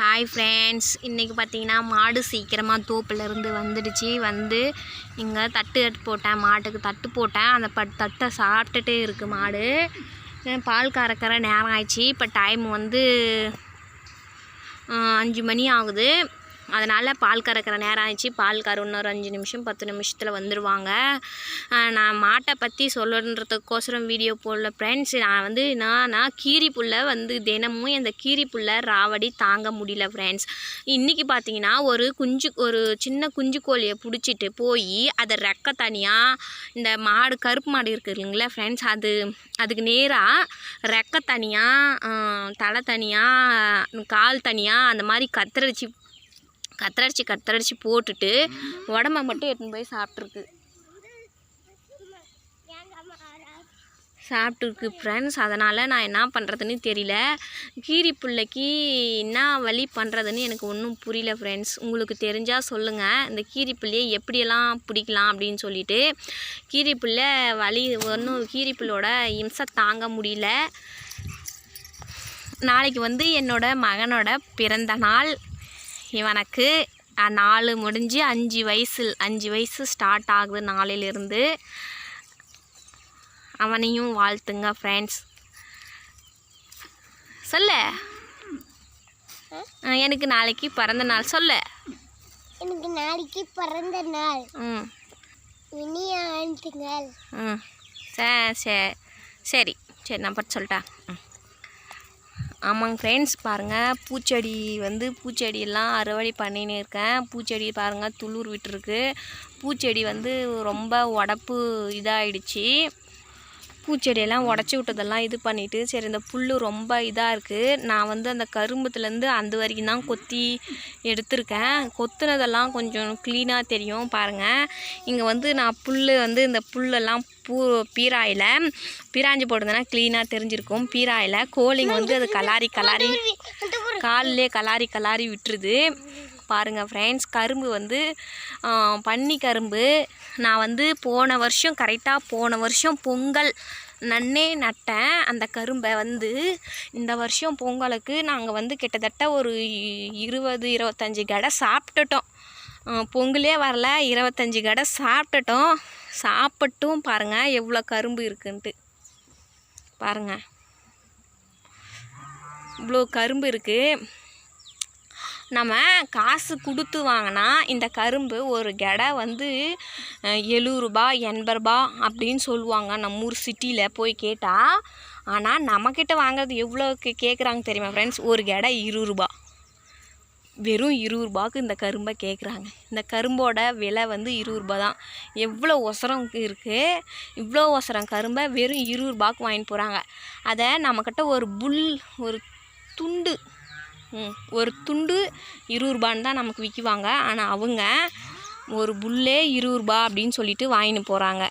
Hi friends இன்றைக்கி பார்த்தீங்கன்னா மாடு சீக்கிரமாக தோப்புலேருந்து வந்துடுச்சு. வந்து இங்கே தட்டு தட்டு போட்டேன். மாட்டுக்கு தட்டு போட்டேன். அந்த பட் தட்டை சாப்பிட்டுட்டே இருக்குது மாடு. பால் கறக்கிற நேரம் ஆயிடுச்சு. இப்போ டைம் வந்து அஞ்சு மணி ஆகுது. அதனால் பால் கறக்கிற நேரம் ஆயிடுச்சு. பால் கற இன்னொரு அஞ்சு நிமிஷம் பத்து நிமிஷத்தில் வந்துடுவாங்க நான் மாட்டை பற்றி சொல்லணுன்றதுக்கோசரம் வீடியோ போடல ஃப்ரெண்ட்ஸ் நான் வந்து நான் நான் கீரி புல்லை வந்து தினமும் அந்த கீரி புல்லை ராவடி தாங்க முடியல ஃப்ரெண்ட்ஸ் இன்றைக்கி பார்த்தீங்கன்னா ஒரு குஞ்சு ஒரு சின்ன குஞ்சு கோழியை பிடிச்சிட்டு போய் அதை ரெக்க தனியாக இந்த மாடு கருப்பு மாடு இருக்குது இல்லைங்களா ஃப்ரெண்ட்ஸ் அது அதுக்கு நேராக ரெக்க தனியாக தலை தனியாக கால் தனியாக அந்த மாதிரி கத்திரிச்சு கத்தரிச்சு கத்தரிச்சு போட்டுட்டு உடம்ப மட்டும் எடுத்துன்னு போய் சாப்பிட்ருக்கு சாப்பிட்டுருக்கு ஃப்ரெண்ட்ஸ் அதனால் நான் என்ன பண்ணுறதுன்னு தெரியல. கீரி பிள்ளைக்கு என்ன வழி பண்ணுறதுன்னு எனக்கு ஒன்றும் புரியல ஃப்ரெண்ட்ஸ் உங்களுக்கு தெரிஞ்சால் சொல்லுங்கள் இந்த கீரி பிள்ளையை எப்படியெல்லாம் பிடிக்கலாம் அப்படின்னு சொல்லிட்டு. கீரி பிள்ளை வழி ஒன்றும் கீரி பிள்ளையோட இம்சை தாங்க முடியல. நாளைக்கு வந்து என்னோடய மகனோட பிறந்த நாள். இவனுக்கு நாலு முடிஞ்சு அஞ்சு வயசு அஞ்சு வயசு ஸ்டார்ட் ஆகுது நாளையிலிருந்து அவனையும் வாழ்த்துங்க ஃப்ரெண்ட்ஸ் சொல்ல. எனக்கு நாளைக்கு பிறந்த நாள். சொல்ல. எனக்கு நாளைக்கு பிறந்த நாள். ம். இனிய ஆண்டுங்கள் ம். சே சே. சரி. சரி நான் பட்டு சொல்லிட்டேன் ம். ஆமாங்க ஃப்ரெண்ட்ஸ் பாருங்கள் பூச்செடி வந்து பூச்செடியெல்லாம் அறுவடை பண்ணின்னு இருக்கேன். பூச்செடி பாருங்கள் துளுர் விட்டுருக்கு. பூச்செடி வந்து ரொம்ப உடப்பு இதாகிடுச்சு பூச்செடியெல்லாம் உடச்சி விட்டதெல்லாம் இது பண்ணிவிட்டு சரி இந்த புல் ரொம்ப இதாக இருக்குது நான் வந்து அந்த கரும்புத்துலேருந்து அந்த வரைக்கும் தான் கொத்தி எடுத்திருக்கேன். கொத்துனதெல்லாம் கொஞ்சம் க்ளீனாக தெரியும் பாருங்கள் இங்கே வந்து நான் புல் வந்து இந்த புல்லெல்லாம் பூ பீராயில். பீராஞ்சி போடுதுன்னா க்ளீனாக தெரிஞ்சிருக்கும். பீராயில் கோழிங்க வந்து அது கலாரி கலாரி காலிலே கலாரி கலாரி விட்டுருது. பாருங்கள் ஃப்ரெண்ட்ஸ் கரும்பு வந்து பன்னி கரும்பு. நான் வந்து போன வருஷம் கரெக்டாக போன வருஷம் பொங்கல் நன்னே நட்டேன். அந்த கரும்பை வந்து இந்த வருஷம் பொங்கலுக்கு நாங்கள் வந்து கிட்டத்தட்ட ஒரு இ- இருபது இருபத்தஞ்சி கடை சாப்பிட்டுட்டோம். பொங்கலே வரல இருபத்தஞ்சி கடை சாப்பிட்டுட்டோம். சாப்பிட்டும் பாருங்கள் எவ்வளோ கரும்பு இருக்குன்ட்டு. பாருங்கள் இவ்வளோ கரும்பு இருக்குது நம்ம காசு கொடுத்து வாங்கினா இந்த கரும்பு ஒரு கெடை வந்து அஹ், எழுபது எண்பது ரூபா அப்படின்னு சொல்லுவாங்க. நம்ம ஊர் சிட்டியில் போய் கேட்டால் ஆனால் நம்மக்கிட்ட வாங்குறது எவ்வளோக்கு கேட்குறாங்க தெரியுமா ஃப்ரெண்ட்ஸ் ஒரு கெடை இருபது ரூபா வெறும் இருபது ரூபாய்க்கு இந்த கரும்பை கேட்குறாங்க இந்த கரும்போட விலை வந்து இருபது ரூபா தான். எவ்வளோ ஒசரம் இருக்குது இவ்வளோ ஒசரம் கரும்பை வெறும் இருபது ரூபாய்க்கு வாங்கிட்டு போகிறாங்க அதை நம்மக்கிட்ட ஒரு புல் ஒரு துண்டு ஒரு துண்டு இருபது ரூபான்னு தான் நமக்கு விற்குவாங்க ஆனால் அவங்க ஒரு புல்லே இருபது ரூபா அப்படின்னு சொல்லிட்டு வாங்கின்னு போகிறாங்க